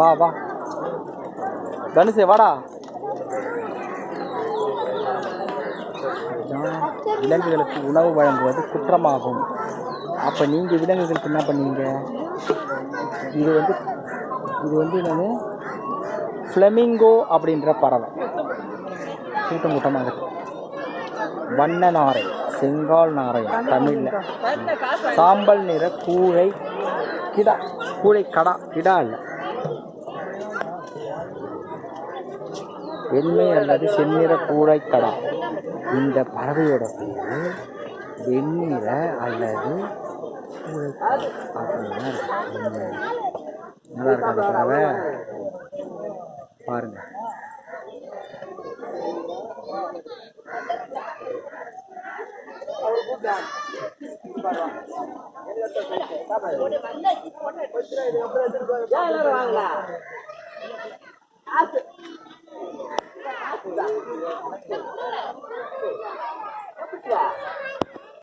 வா வா. தனுஷே வாடா. விலங்குகளுக்கு உணவு வழங்குவது குற்றமாகும். அப்போ நீங்கள் விலங்குகளுக்கு என்ன பண்ணீங்க? இது வந்து இது வந்து என்னன்னு ஃப்ளெமிங்கோ அப்படின்ற பறவை. கூட்டம் கூட்டமாக இருக்கு. வண்ண நாரை செங்கால் நாரை தமிழில். சாம்பல் நிற கூழை கிடா கூழை கடா கிடா இல்லை. வெண்மை அல்லது செந்நிற கூடைக்கடா இந்த பறவையோட பேர் வெண்ணிற அல்லது அப்படின்னா நல்லா இருக்கா பறவை பாருங்க வாங்கலாம் Thank you.